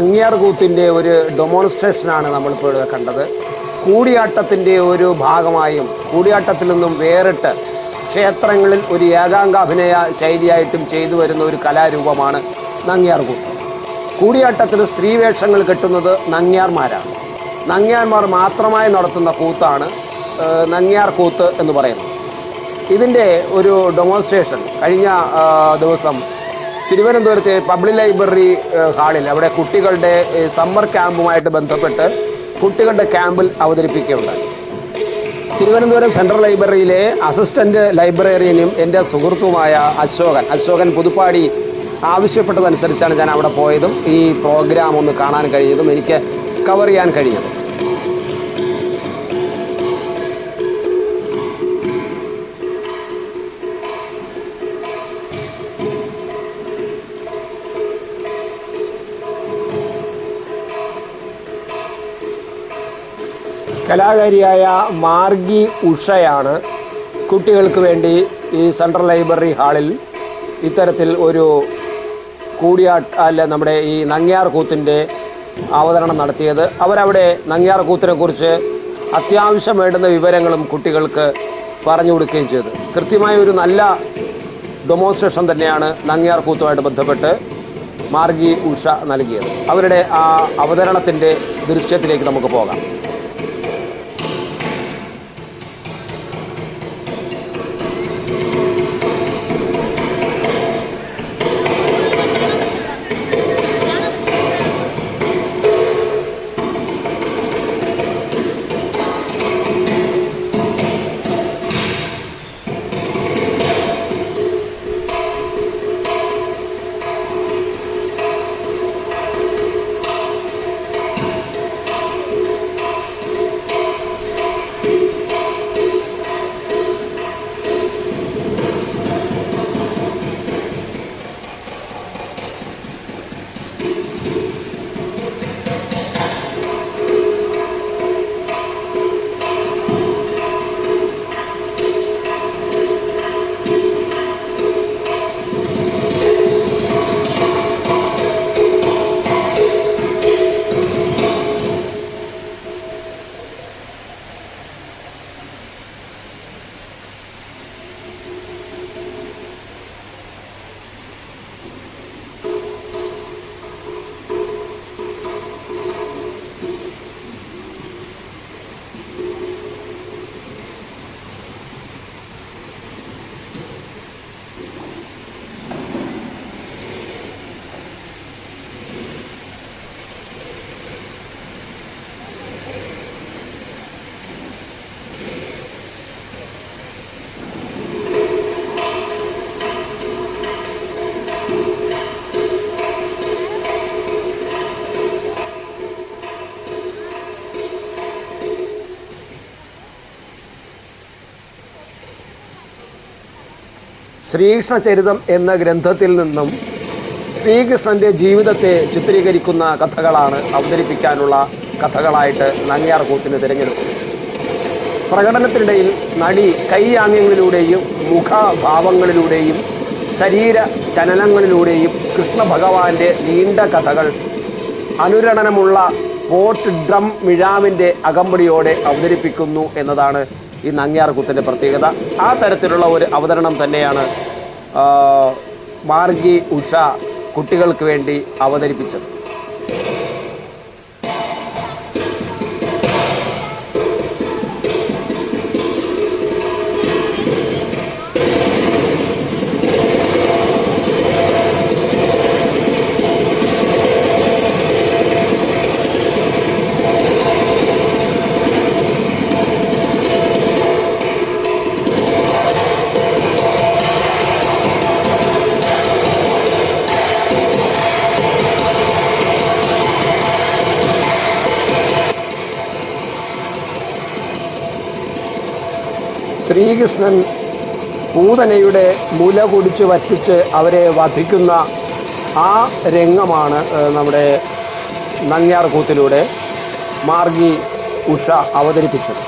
നങ്ങ്യാർ കൂത്തിന്റെ ഒരു ഡെമോൺസ്ട്രേഷനാണ് നമ്മളിപ്പോൾ കണ്ടത്. കൂടിയാട്ടത്തിന്റെ ഒരു ഭാഗമായും കൂടിയാട്ടത്തിൽ നിന്നും വേറിട്ട് ക്ഷേത്രങ്ങളിൽ ഒരു ഏകാംഗാഭിനയ ശൈലിയായിട്ടും ചെയ്തു വരുന്ന ഒരു കലാരൂപമാണ് നങ്ങിയാർ കൂത്ത്. കൂടിയാട്ടത്തിൽ സ്ത്രീവേഷങ്ങൾ കെട്ടുന്നത് നങ്ങിയാർമാരാണ്. നങ്ങിയാർമാർ മാത്രമായി നടത്തുന്ന കൂത്താണ് നങ്ങിയാർ കൂത്ത് എന്ന് പറയുന്നത്. ഇതിന്റെ ഒരു ഡെമോൺസ്ട്രേഷൻ കഴിഞ്ഞ ദിവസം തിരുവനന്തപുരത്തെ പബ്ലിക് ലൈബ്രറി ഹാളിൽ അവിടെ കുട്ടികളുടെ സമ്മർ ക്യാമ്പുമായിട്ട് ബന്ധപ്പെട്ട് കുട്ടികളുടെ ക്യാമ്പിൽ അവതരിപ്പിക്കുകയുണ്ടായി. തിരുവനന്തപുരം സെൻട്രൽ ലൈബ്രറിയിലെ അസിസ്റ്റന്റ് ലൈബ്രറിയനും എന്റെ സുഹൃത്തുമായ അശോകൻ. അശോകൻ പുതുപ്പാടി ആവശ്യപ്പെട്ടതനുസരിച്ചാണ് ഞാൻ അവിടെ പോയതും ഈ പ്രോഗ്രാം ഒന്ന് കാണാൻ കഴിഞ്ഞതും എനിക്ക് കവർ ചെയ്യാൻ കഴിഞ്ഞതും. കലാകാരിയായ മാർഗി ഉഷയാണ് കുട്ടികൾക്ക് വേണ്ടി ഈ സെൻട്രൽ ലൈബ്രറി ഹാളിൽ ഇത്തരത്തിൽ ഒരു കൂടിയാട്ട അല്ല നമ്മുടെ ഈ നങ്ങ്യാർ കൂത്തിന്റെ അവതരണം നടത്തിയത്. അവരവിടെ നങ്ങ്യാർ കുറിച്ച് അത്യാവശ്യം വേണ്ടുന്ന വിവരങ്ങളും കുട്ടികൾക്ക് പറഞ്ഞു കൊടുക്കുകയും ചെയ്തു. കൃത്യമായ ഒരു നല്ല ഡെമോൺസ്ട്രേഷൻ തന്നെയാണ് നങ്ങ്യാർ കൂത്തുമായിട്ട് ബന്ധപ്പെട്ട് മാർഗി ഉഷ നൽകിയത്. അവരുടെ ആ അവതരണത്തിന്റെ ദൃശ്യത്തിലേക്ക് നമുക്ക് പോകാം. ശ്രീകൃഷ്ണ ചരിതം എന്ന ഗ്രന്ഥത്തിൽ നിന്നും ശ്രീകൃഷ്ണന്റെ ജീവിതത്തെ ചിത്രീകരിക്കുന്ന കഥകളാണ് അവതരിപ്പിക്കാനുള്ള കഥകളായിട്ട് നങ്ങിയാർ കൂത്തിന് തിരഞ്ഞെടുത്തത്. പ്രകടനത്തിനിടയിൽ നടി കൈയാംഗ്യങ്ങളിലൂടെയും മുഖഭാവങ്ങളിലൂടെയും ശരീര ചലനങ്ങളിലൂടെയും കൃഷ്ണ ഭഗവാന്റെ നീണ്ട കഥകൾ അനുരണനമുള്ള പോട്ട് ഡ്രം മിഴാവിന്റെ അകമ്പടിയോടെ അവതരിപ്പിക്കുന്നു എന്നതാണ് ഈ നങ്ങ്യാർകൂത്തിന്റെ പ്രത്യേകത. ആ തരത്തിലുള്ള ഒരു അവതരണം തന്നെയാണ് മാർഗി ഉഷ കുട്ടികൾക്ക് വേണ്ടി അവതരിപ്പിച്ചത്. ശ്രീകൃഷ്ണൻ പൂതനയുടെ മുല കുടിച്ച് വറ്റിച്ച് അവരെ വധിക്കുന്ന ആ രംഗമാണ് നമ്മുടെ നങ്ങ്യാർ കൂത്തിലൂടെ മാർഗി ഉഷ അവതരിപ്പിച്ചത്.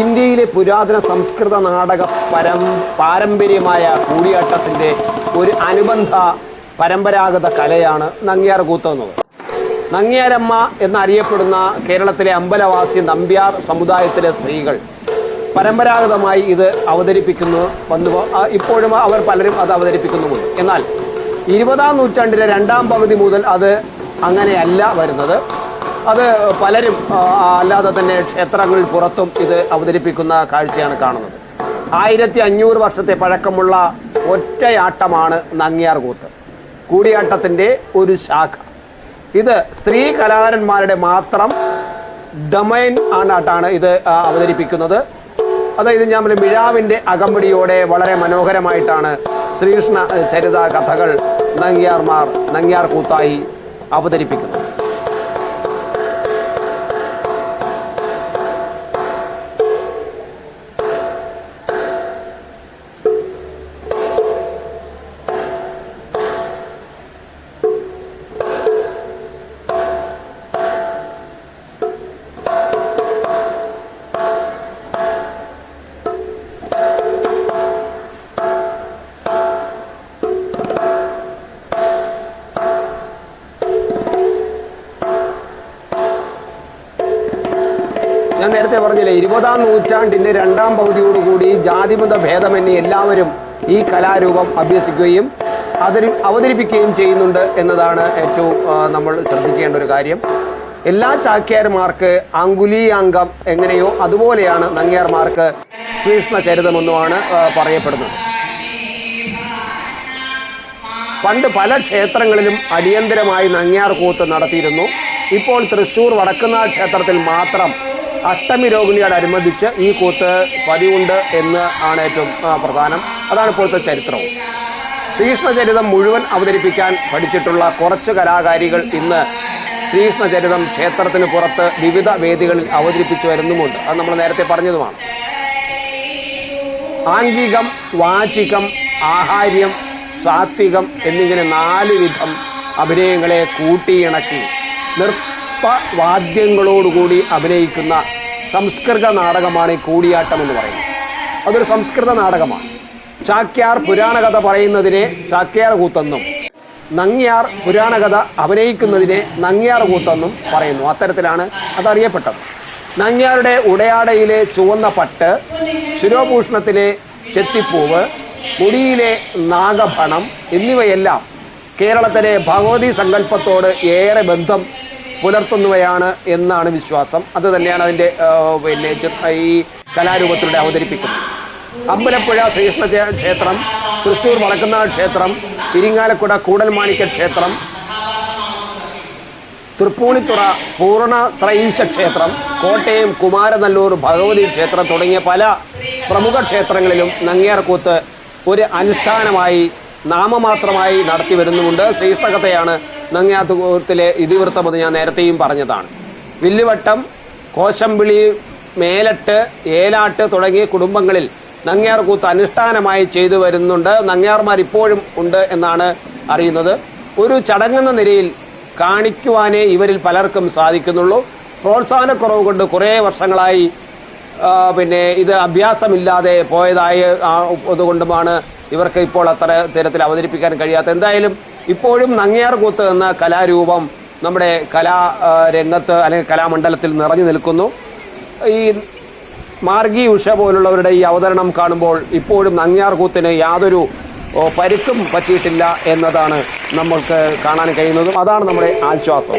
ഇന്ത്യയിലെ പുരാതന സംസ്കൃത നാടക പരം പാരമ്പര്യമായ കൂടിയാട്ടത്തിന്റെ ഒരു അനുബന്ധ പരമ്പരാഗത കലയാണ് നങ്ങ്യാർ കൂത്ത് എന്നത് നങ്ങ്യാരമ്മ എന്നറിയപ്പെടുന്ന കേരളത്തിലെ അമ്പലവാസി നമ്പ്യാർ സമുദായത്തിലെ സ്ത്രീകൾ. പരമ്പരാഗതമായി ഇത് അവതരിപ്പിക്കുന്നു വന്നു ഇപ്പോഴും അവർ പലരും അത് അവതരിപ്പിക്കുന്നുമുണ്ട്. എന്നാൽ ഇരുപതാം നൂറ്റാണ്ടിലെ രണ്ടാം പകുതി മുതൽ അത് അങ്ങനെയല്ല വരുന്നത്. അത് പലരും അല്ലാതെ തന്നെ ക്ഷേത്രങ്ങളിൽ പുറത്തും ഇത് അവതരിപ്പിക്കുന്ന കാഴ്ചയാണ് കാണുന്നത്. ആയിരത്തി അഞ്ഞൂറ് വർഷത്തെ പഴക്കമുള്ള ഒറ്റയാട്ടമാണ് നങ്ങിയാർ കൂത്ത്. കൂടിയാട്ടത്തിന്റെ ഒരു ശാഖ. ഇത് സ്ത്രീ കലാകാരന്മാരുടെ മാത്രം ഡൊമൈൻ ആണ്ടാട്ടാണ് ഇത് അവതരിപ്പിക്കുന്നത്. അതായത് ഞാൻ മിഴാവിന്റെ അകമ്പടിയോടെ വളരെ മനോഹരമായിട്ടാണ് ശ്രീകൃഷ്ണ ചരിത കഥകൾ നങ്ങിയാർമാർ നങ്ങിയാർ കൂത്തായി അവതരിപ്പിക്കുന്നത്. ഞാൻ നേരത്തെ പറഞ്ഞില്ലേ ഇരുപതാം നൂറ്റാണ്ടിന്റെ രണ്ടാം പകുതിയോടുകൂടി ജാതിമത ഭേദമന്യേ എല്ലാവരും ഈ കലാരൂപം അഭ്യസിക്കുകയും അതിൽ അവതരിപ്പിക്കുകയും ചെയ്യുന്നുണ്ട് എന്നതാണ് ഏറ്റവും നമ്മൾ ശ്രദ്ധിക്കേണ്ട ഒരു കാര്യം. എല്ലാ ചാക്യാർമാർക്ക് അങ്കുലീയാംഗം എങ്ങനെയോ അതുപോലെയാണ് നങ്ങ്യാർമാർക്ക് കൃഷ്ണ ചരിതമെന്നുമാണ് പറയപ്പെടുന്നത്. പണ്ട് പല ക്ഷേത്രങ്ങളിലും അടിയന്തരമായി നങ്ങ്യാർ കൂത്ത് നടത്തിയിരുന്നു. ഇപ്പോൾ തൃശ്ശൂർ വടക്കുന്നാൾ ക്ഷേത്രത്തിൽ മാത്രം അഷ്ടമി രോഹിണിയോടനുബന്ധിച്ച് ഈ കൂത്ത് പതിവുണ്ട് എന്ന് ആണ് ഏറ്റവും പ്രധാനം. അതാണ് ഇപ്പോഴത്തെ ചരിത്രവും. ശ്രീകൃഷ്ണചരിതം മുഴുവൻ അവതരിപ്പിക്കാൻ പഠിച്ചിട്ടുള്ള കുറച്ച് കലാകാരികൾ ഇന്ന് ശ്രീകൃഷ്ണചരിതം ക്ഷേത്രത്തിന് പുറത്ത് വിവിധ വേദികളിൽ അവതരിപ്പിച്ചു വരുന്നുമുണ്ട്. അത് നമ്മൾ നേരത്തെ പറഞ്ഞതുമാണ്. ആംഗികം വാചികം ആഹാര്യം സാത്വികം എന്നിങ്ങനെ നാല് വിധം അഭിനയങ്ങളെ കൂട്ടിയിണക്കി നൃത്തവാദ്യങ്ങളോടുകൂടി അഭിനയിക്കുന്ന സംസ്കൃത നാടകമാണ് കൂടിയാട്ടം എന്ന് പറയുന്നത്. അതൊരു സംസ്കൃത നാടകമാണ്. ചാക്യാർ പുരാണകഥ പറയുന്നതിനെ ചാക്യാർ കൂത്തെന്നും നങ്ങ്യാർ പുരാണകഥ അഭിനയിക്കുന്നതിനെ നങ്ങിയാർ കൂത്തെന്നും പറയുന്നു. അത്തരത്തിലാണ് അതറിയപ്പെട്ടത്. നങ്ങിയാരുടെ ഉടയാടയിലെ ചുവന്ന പട്ട് ശിരോഭൂഷണത്തിലെ ചെത്തിപ്പൂവ് മുടിയിലെ നാഗഭണം എന്നിവയെല്ലാം കേരളത്തിലെ ഭഗവതി സങ്കല്പത്തോട് ഏറെ ബന്ധം പുലർത്തുന്നവയാണ് എന്നാണ് വിശ്വാസം. അത് തന്നെയാണ് അതിന്റെ പിന്നെ ഈ കലാരൂപത്തിലൂടെ അവതരിപ്പിക്കുന്നത്. അമ്പലപ്പുഴ ശ്രീകൃഷ്ണ ക്ഷേത്രം തൃശ്ശൂർ വടക്കുന്നാൾ ക്ഷേത്രം ഇരിങ്ങാലക്കുട കൂടൽമാണിക്യ ക്ഷേത്രം തൃപ്പൂണിത്തുറ പൂർണ ത്രൈശ ക്ഷേത്രം കോട്ടയം കുമാരനല്ലൂർ ഭഗവതി ക്ഷേത്രം തുടങ്ങിയ പല പ്രമുഖ ക്ഷേത്രങ്ങളിലും നങ്ങ്യാർകൂത്ത് ഒരു അനുഷ്ഠാനമായി നാമമാത്രമായി നടത്തി വരുന്നുമുണ്ട്. ശ്രീകൃഷ്ണകഥയാണ് നങ്ങ്യാർകൂത്തിലെ ഇതിവൃത്തമെന്ന് ഞാൻ നേരത്തെയും പറഞ്ഞതാണ്. വില്ലുവട്ടം കോശംവിളി മേലട്ട് ഏലാട്ട് തുടങ്ങിയ കുടുംബങ്ങളിൽ നങ്ങ്യാർകൂത്ത് അനുഷ്ഠാനമായി ചെയ്തു വരുന്നുണ്ട്. നങ്ങ്യാർമാർ ഇപ്പോഴും ഉണ്ട് എന്നാണ് അറിയുന്നത്. ഒരു ചടങ്ങെന്ന നിലയിൽ കാണിക്കുവാനേ ഇവരിൽ പലർക്കും സാധിക്കുന്നുള്ളൂ. പ്രോത്സാഹനക്കുറവ് കൊണ്ട് കുറേ വർഷങ്ങളായി പിന്നെ ഇത് അഭ്യാസമില്ലാതെ പോയതായി അതുകൊണ്ടുമാണ് ഇവർക്ക് ഇപ്പോൾ അത്ര തരത്തിൽ അവതരിപ്പിക്കാൻ കഴിയാത്ത എന്തായാലും ഇപ്പോഴും നങ്ങിയാർകൂത്ത് എന്ന കലാരൂപം നമ്മുടെ കലാ രംഗത്ത് അല്ലെങ്കിൽ കലാമണ്ഡലത്തിൽ നിറഞ്ഞു നിൽക്കുന്നു. ഈ മാർഗി ഉഷ പോലുള്ളവരുടെ ഈ അവതരണം കാണുമ്പോൾ ഇപ്പോഴും നങ്ങിയാർ കൂത്തിന് യാതൊരു പരുക്കും പറ്റിയിട്ടില്ല എന്നതാണ് നമ്മൾക്ക് കാണാൻ കഴിയുന്നതും അതാണ് നമ്മുടെ ആശ്വാസം.